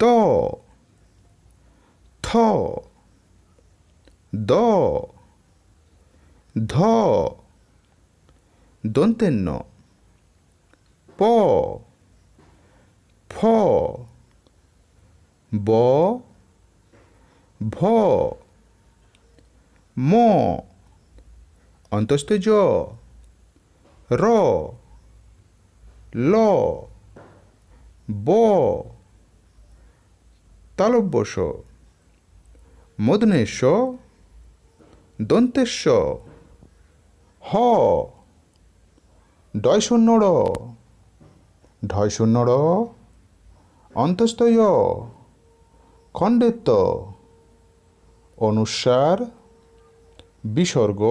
ত থ দ ধ দন্তেন্ন প ফ ব ভ ম অন্তস্থ জ র ল ব তালব্যস মদনেশ। দন্তেশ্ব হ। ডয় শূন্য র অন্তস্থয়। খণ্ডেত্ব অনুস্বার বিসর্গ।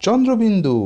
চন্দ্রবিন্দু।